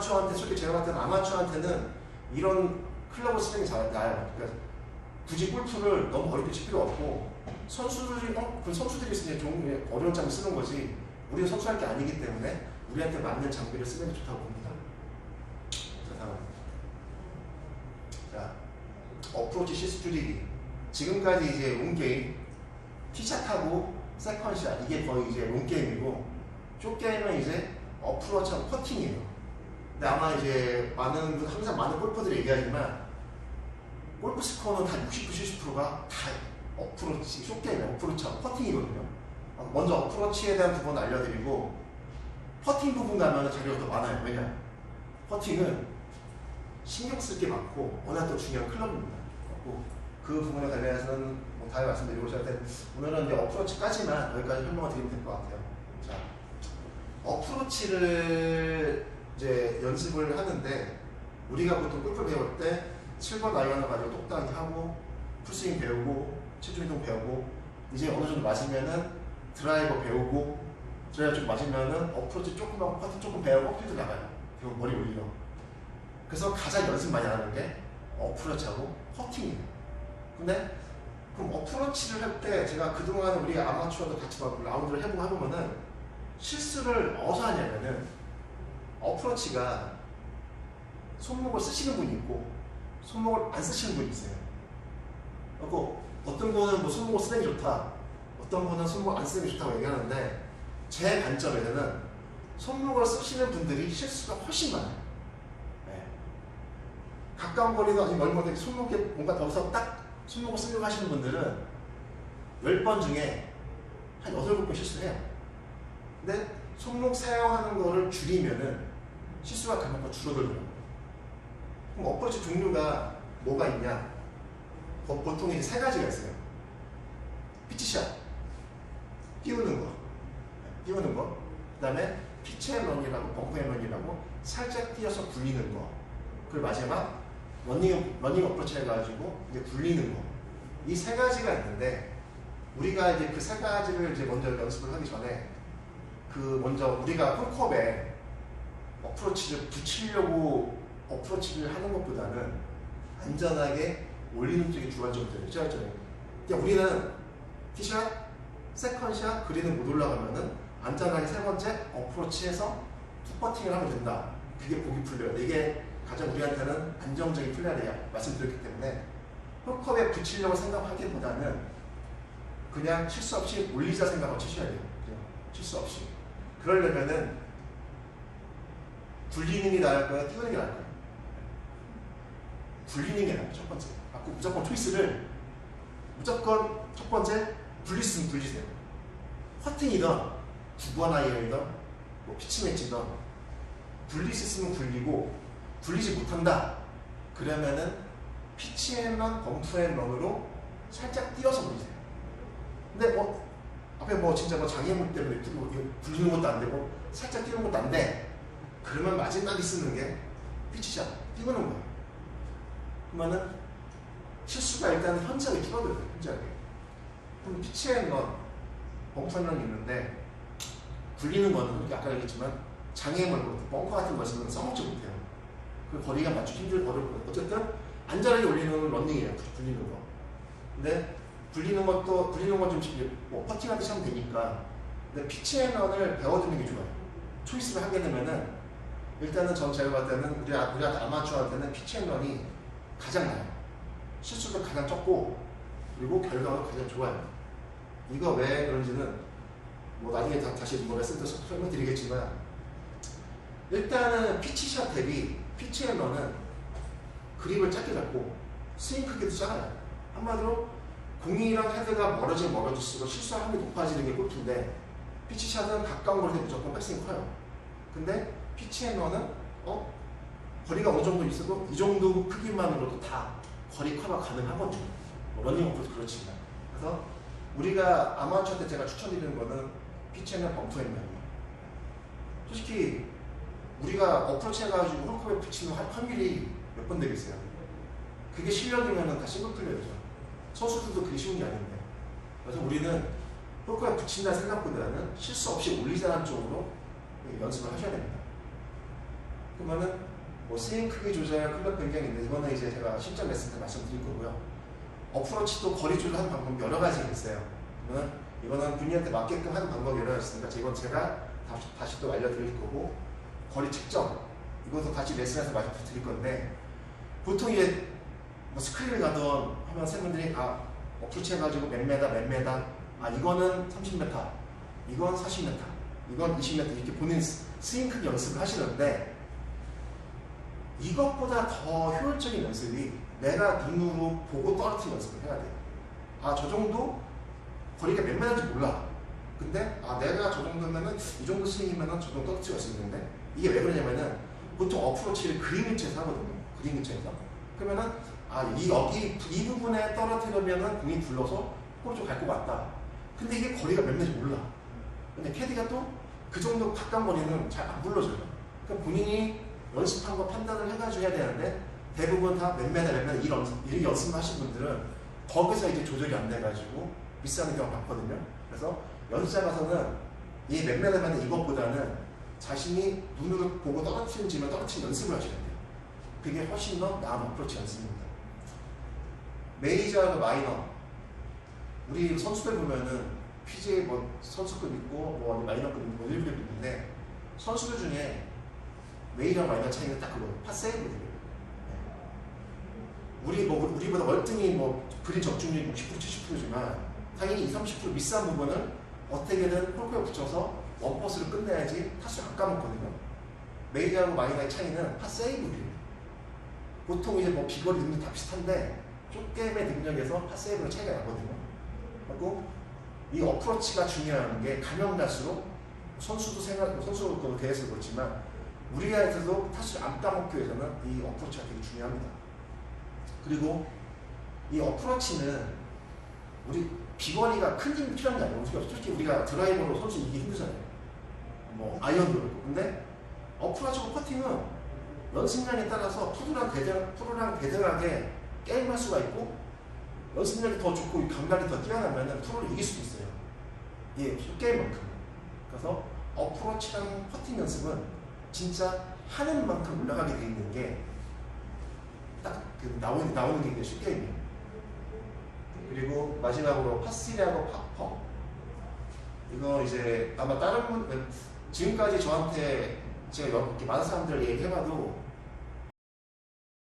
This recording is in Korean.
아마추어한테 솔직히 제가 봤을 때는 아마추어한테는 이런 클럽을 쓰는 게잘 나아요. 그러니까 굳이 골프를 너무 어렵게 칠 필요 없고 선수들이 어? 그 선수들이 쓰는 좋은 어려운 장비 쓰는 거지 우리는 선수할 게 아니기 때문에 우리한테 맞는 장비를 쓰는 게 좋다고 봅니다. 자 다음 자 어프로치 시스 줄이기 지금까지 이제 롱게임 티샷하고 세컨샷 이게 거의 이제 롱게임이고 쇼게임은 이제 어프로치하고 퍼팅이에요. 근데 아마 이제 많은 분 항상 많은 골퍼들이 얘기하지만 골프 스코어는 다 69, 70%가 다 어프로치, 쇼게임, 어프로치하고 퍼팅이거든요. 어, 먼저 어프로치에 대한 부분 알려드리고 퍼팅 부분 가면 자료가 더 많아요. 왜냐? 퍼팅은 신경 쓸 게 많고 워낙 또 중요한 클럽입니다. 그 부분에 관련해서는 뭐 다음에 말씀드리고 제가 오늘은 이제 어프로치까지만 여기까지 설명을 드리면 될 것 같아요. 자, 어프로치를 이제 연습을 하는데 우리가 보통 골프 배울 때 7번 아이언을 가지고 똑딱이 하고 풀스윙 배우고 체중 이동 배우고 이제 어느 정도 맞으면은 드라이버 배우고 드라이버 좀 맞으면은 어프로치 조금 하고 퍼팅 조금 배우고 필드 나가요. 그리고 머리 올리려. 그래서 가장 연습 많이 하는 게 어프로치하고 퍼팅이에요. 근데 그럼 어프로치를 할 때 제가 그동안 우리 아마추어도 같이 막 라운드를 해보고 해보면은 실수를 어디서 하냐면은 어프로치가 손목을 쓰시는 분이 있고 손목을 안 쓰시는 분이 있어요. 그리고 어떤 분은 뭐 손목을 쓰는 게 좋다, 어떤 분은 손목 안 쓰는 게 좋다고 얘기하는데 제 관점에서는 손목을 쓰시는 분들이 실수가 훨씬 많아요. 네. 가까운 거리도 아니 멀리 거리 손목에 뭔가 더서 딱 손목을 쓰려고 하시는 분들은 10번 중에 한 8, 9번 실수해요. 근데 손목 사용하는 거를 줄이면은 실수가 그만큼 줄어들더라고요. 그럼 어프로치 종류가 뭐가 있냐? 보- 보통 이제 세 가지가 있어요. 피치샷, 띄우는 거, 네, 띄우는 거. 그 다음에 피치앤런이라고 벙커앤런이라고 살짝 띄어서 굴리는 거. 그리고 마지막 러닝, 러닝 어프로치 해가지고 이제 굴리는 거. 이 세 가지가 있는데 우리가 이제 그 세 가지를 이제 먼저 연습을 하기 전에 그 먼저 우리가 홀컵에 어프로치를 붙이려고 어프로치를 하는 것보다는 안전하게 올리는 쪽이 주관점이죠. 제가 그러니까 우리는 티샷, 세컨샷, 그린을 못 올라가면은 안전하게 세 번째 어프로치해서 투퍼팅을 하면 된다. 그게 보기 풀려요. 이게 가장 우리한테는 안정적인 플레이를 말씀드렸기 때문에 홀컵에 붙이려고 생각하기보다는 그냥 실수 없이 올리자 생각하고 치셔야 돼요. 그냥 실수 없이. 그러려면은 굴리는 게 나을 거야, 띄우는 게 나을 거야. 굴리는 게 나아요, 첫 번째. 아, 그 무조건 초이스를 무조건 첫 번째 굴릴 수 있으면 굴리세요. 퍼팅이든 두번 아이언이든 뭐 피치 매치든 굴릴 수 있으면 굴리고 굴리지 못한다. 그러면은 피치앤런, 범프앤런으로 살짝 띄어서 굴리세요. 근데 뭐 앞에 뭐 진짜 뭐 장애물 때문에 굴리는 것도 안 되고 살짝 띄우는 것도 안 돼. 그러면 마지막에 쓰는 게 피치샷 띄우는 거예요. 그러면은 실수가 일단 현저하게 줄어들어요. 현저하게. 그럼 피치앤런, 범프앤런이 있는데 굴리는 거는 아까 얘기했지만 장애물, 벙커 같은 것은 써먹지 못해요. 그 거리가 맞추기 힘들 어렵고 어쨌든 안전하게 올리는 런닝이에요. 굴리는 거. 근데 굴리는 것도 굴리는 건좀 뭐 퍼팅하듯이 하면 되니까. 근데 피치앤런을 배워두는 게 좋아요. 초이스를 하게 되면은 일단은 전 제가 봤을 때는 우리 아- 우리 아마추어한테는 피치앤런이 가장 나아요. 실수도 가장 적고 그리고 결과도 가장 좋아요. 이거 왜 그런지는 뭐 나중에 다, 다시 뭐 레슨 때 설명드리겠지만 일단은 피치샷 대비 피치앤런은 그립을 짧게 잡고 스윙 크기도 작아요. 한마디로 공이랑 헤드가 멀어지면 멀어질수록 실수할 확률이 높아지는 게 골프인데 피치샷은 가까운 거리에 무조건 백스윙 커요. 근데 피치앤런은 어? 거리가 어느 정도 있어도 이 정도 크기만으로도 다 거리 커버 가능하거든요. 뭐 러닝업도 그렇지만. 그래서 우리가 아마추어 때 제가 추천드리는 거는 피치앤런 범프앤런이에요. 솔직히 우리가 어프로치 해가지고 홀컵에 붙이는 확- 확률이 몇 번 되겠어요. 그게 실력이면 다 싱글 플레이죠. 선수들도 그게 쉬운 게 아닌데. 그래서 우리는 홀컵에 붙인다는 생각보다는 실수 없이 올리자는 쪽으로 연습을 하셔야 됩니다. 그러면은 뭐 스윙 크기 조절, 클럽 변경이 있는데 이거는 이제 제가 실전 레슨 때 말씀드릴 거고요. 어프로치도 거리 조절하는 방법 여러 가지가 있어요. 그러면 이거는 분리한테 맞게끔 하는 방법이 여러 가지 있으니까 이건 제가 다시, 다시 또 알려드릴 거고 거리 측정. 이것도 같이 레슨에서 말씀드릴 건데 보통 이제 뭐 스크린을 가던 하면 쌤분들이 아 어프로치 해가지고 몇 메다 몇 메다? 아 이거는 30m 이건 40m 이건 20m 이렇게 스- 스윙 크기 연습을 하시는데 이것보다 더 효율적인 연습이 내가 눈으로 보고 떨어뜨리는 연습을 해야 돼요. 아, 저 정도 거리가 몇 메다인지 몰라. 근데 아, 내가 저 정도면은 이 정도 스윙이면은 저 정도 떨어뜨릴 수 있는데 이게 왜 그러냐면은 보통 어프로치를 그림 근처에서 하거든요. 그림 근처에서. 그러면은 아, 이 여기 이 부분에 떨어뜨리면은 공이 불러서 골쪽 갈것 같다. 근데 이게 거리가 몇 메다인지 몰라. 근데 캐디가 또 그 정도 가까운 거리는 잘 안 불러줘요. 그럼 본인이 연습한 거 판단을 해가지고 해야 되는데 대부분 다몇 메다 몇 메다 이 연습, 하신 분들은 거기서 이제 조절이 안 돼가지고 미스하는 경우가 많거든요. 그래서 연습장 가서는 이몇 메다 몇 메다 이것보다는 자신이 눈으로 보고 떨어뜨리지만 떨어뜨리는 연습을 하셔야 돼요. 그게 훨씬 더 나은 어프로치 연습입니다. 메이저하고 마이너 우리 선수들 보면은 PGA 뭐 선수급 있고 뭐 마이너급 있고 뭐 일급 있는데 선수들 중에 메이저 마이너 차이는 딱 그거예요. 파세이브들이에요. 우리 뭐 우리보다 월등히 뭐 그린 적중률이 60% 70%지만 당연히 20, 30% 미스한 부분은 어떻게든 홀크에 붙여서 원퍼스를 끝내야지 타수 안 까먹거든요. 메이저하고 마이너의 차이는 파세이브들이에요. 보통 이제 뭐 비거리 능력 다 비슷한데 쫓게임의 능력에서 파세이브로 차이가 나거든요. 그리고 이 어프로치가 중요한 게 갈수록 선수도 생각, 선수 그 대회에서 그렇지만 우리한테도 타수를 안 까먹기 위해서는 이 어프로치가 되게 중요합니다. 그리고 이 어프로치는 우리 비거리가 큰 힘이 필요한 게 아니고 솔직히- 솔직히 우리가 드라이버로 선수 이기기 힘들잖아요. 뭐 아이언도 그렇고. 근데 어프로치고 퍼팅은 연습량에 따라서 프로랑 대등, 프로랑 대등하게 게임할 수가 있고 연습량이 더 좋고 감각이 더 뛰어나면 프로를 이길 수도 있어요. 예, 게임만큼. 그래서 어프로치랑 퍼팅 연습은 진짜 하는 만큼 올라가게 돼 있는 게 딱 그 나오는 나오는 게 이게 쉽게임이에요. 그리고 마지막으로 파3하고 파퍼. 이거 이제 아마 다른 분 지금까지 저한테 제가 이렇게 많은 사람들 얘기해봐도